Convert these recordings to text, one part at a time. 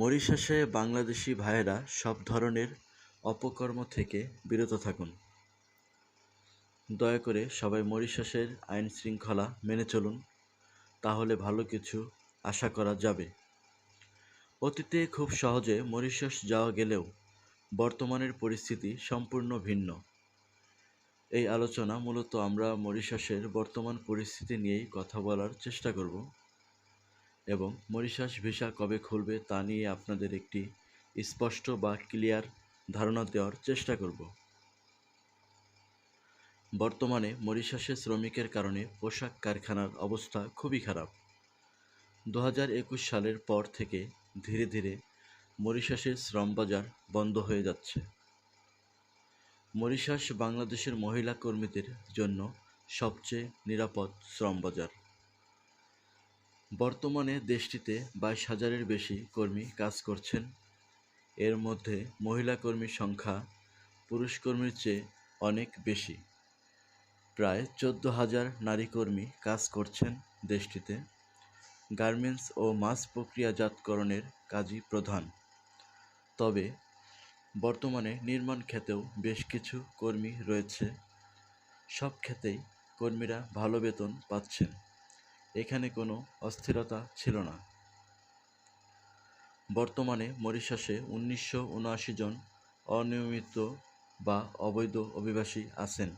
মরিশাসে বাংলাদেশি ভাইয়েরা সব ধরনের অপকর্ম থেকে বিরত থাকুন। দয়া করে সবাই মরিশাসের আইন শৃঙ্খলা মেনে চলুন, তাহলে ভালো কিছু আশা করা যাবে। অতীতে খুব সহজে মরিশাস যাওয়া গেলেও বর্তমানের পরিস্থিতি সম্পূর্ণ ভিন্ন। এই আলোচনা মূলত আমরা মরিশাসের বর্তমান পরিস্থিতি নিয়েই কথা বলার চেষ্টা করব। এবং মরিশাস ভিসা কবে খুলবে তা নিয়ে আপনাদের একটি স্পষ্ট বা ক্লিয়ার ধারণা দেওয়ার চেষ্টা করব। বর্তমানে মরিশাসে শ্রমিকের কারণে পোশাক কারখানার অবস্থা খুবই খারাপ। দু হাজার একুশ সালের পর থেকে ধীরে ধীরে মরিশাসের শ্রম বাজার বন্ধ হয়ে যাচ্ছে। মরিশাস বাংলাদেশের মহিলা কর্মীদের জন্য সবচেয়ে নিরাপদ শ্রম বাজার। বর্তমানে দেশটিতে বাইশ হাজারের বেশি কর্মী কাজ করছেন। এর মধ্যে মহিলা কর্মীর সংখ্যা পুরুষ কর্মীর চেয়ে অনেক বেশি। প্রায় চোদ্দ হাজার নারী কর্মী কাজ করছেন দেশটিতে। গার্মেন্টস ও মাছ প্রক্রিয়াজাতকরণের কাজই প্রধান। তবে বর্তমানে নির্মাণ ক্ষেতেও বেশ কিছু কর্মী রয়েছে। সব ক্ষেতেই কর্মীরা ভালো বেতন পাচ্ছেন। এখানে কোনো অস্থিরতা ছিল না। বর্তমানে মরিশাসে উনিশশো উনআশি জন অনিয়মিত বা অবৈধ অভিবাসী আছেন।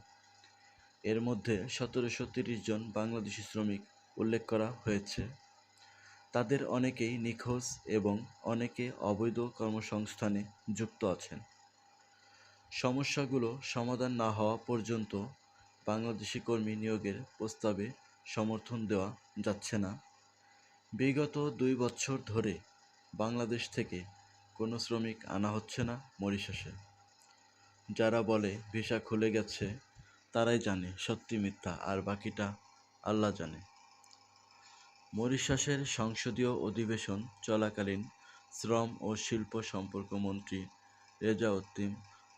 এর মধ্যে সতেরোশো তিরিশ জন বাংলাদেশি শ্রমিক উল্লেখ করা হয়েছে। তাদের অনেকেই নিখোঁজ এবং অনেকে অবৈধ কর্মসংস্থানে যুক্ত আছেন। সমস্যাগুলো সমাধান না হওয়া পর্যন্ত বাংলাদেশি কর্মী নিয়োগের প্রস্তাবে সমর্থন দেওয়া যাচ্ছে না। বিগত দুই বছর ধরে বাংলাদেশ থেকে কোনো শ্রমিক আনা হচ্ছে না মরিশাসে। যারা বলে ভিসা খুলে গেছে, তারাই জানে সত্যি মিথ্যা, আর বাকিটা আল্লাহ জানে। মরিশাসের সংসদীয় অধিবেশন চলাকালীন শ্রম ও শিল্প সম্পর্ক মন্ত্রী রেজাউদ্দিন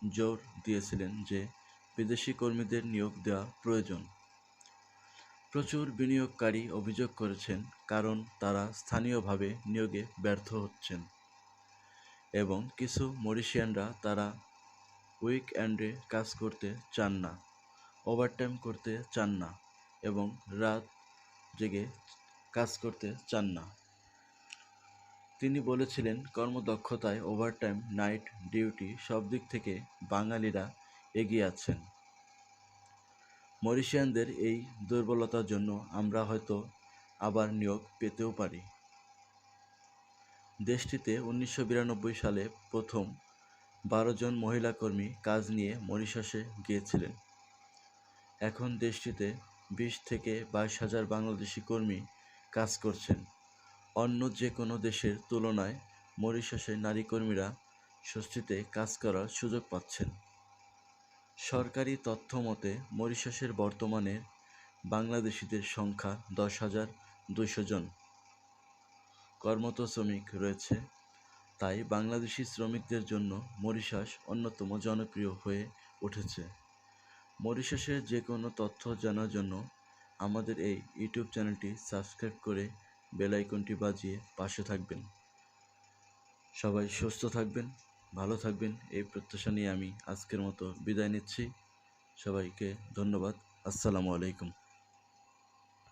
জোর দিয়েছিলেন যে বিদেশি কর্মীদের নিয়োগ দেওয়া প্রয়োজন। প্রচুর বিনিয়োগকারী অভিযোগ করেছেন, কারণ তারা স্থানীয়ভাবে নিয়োগে ব্যর্থ হচ্ছেন। এবং কিছু মরিশিয়ানরা তারা উইক উইকএন্ডে কাজ করতে চান না, ওভারটাইম করতে চান না এবং রাত জেগে কাজ করতে চান না। তিনি বলেছিলেন, কর্মদক্ষতায় ওভারটাইম, নাইট ডিউটি সব দিক থেকে বাঙালিরা এগিয়ে আছেন। মরিশিয়ানদের এই দুর্বলতার জন্য আমরা হয়তো আবার নিয়োগ পেতেও পারি। দেশটিতে উনিশশো বিরানব্বই সালে প্রথম বারো জন মহিলা কর্মী কাজ নিয়ে মরিশাসে গিয়েছিলেন। এখন দেশটিতে বিশ থেকে বাইশ হাজার বাংলাদেশি কর্মী কাজ করছেন। অন্য যে কোনো দেশের তুলনায় মরিশাসে নারী কর্মীরা স্বস্তিতে কাজ করার সুযোগ পাচ্ছেন। সরকারি তথ্য মতে, মরিশাসের বর্তমানে বাংলাদেশিদের সংখ্যা দশ হাজার দুইশো জন। কর্মরত শ্রমিক রয়েছে। তাই বাংলাদেশি শ্রমিকদের জন্য মরিশাস অন্যতম জনপ্রিয় হয়ে উঠেছে। মরিশাসের যে কোনো তথ্য জানার জন্য আমাদের এই ইউটিউব চ্যানেলটি সাবস্ক্রাইব করে বেল আইকনটি বাজিয়ে পাশে থাকবেন। সবাই সুস্থ থাকবেন। ভালো থাকবেন। এই প্রত্যাশা নিয়ে আমি আজকের মতো বিদায় নিচ্ছি। সবাইকে ধন্যবাদ। আসসালামু আলাইকুম।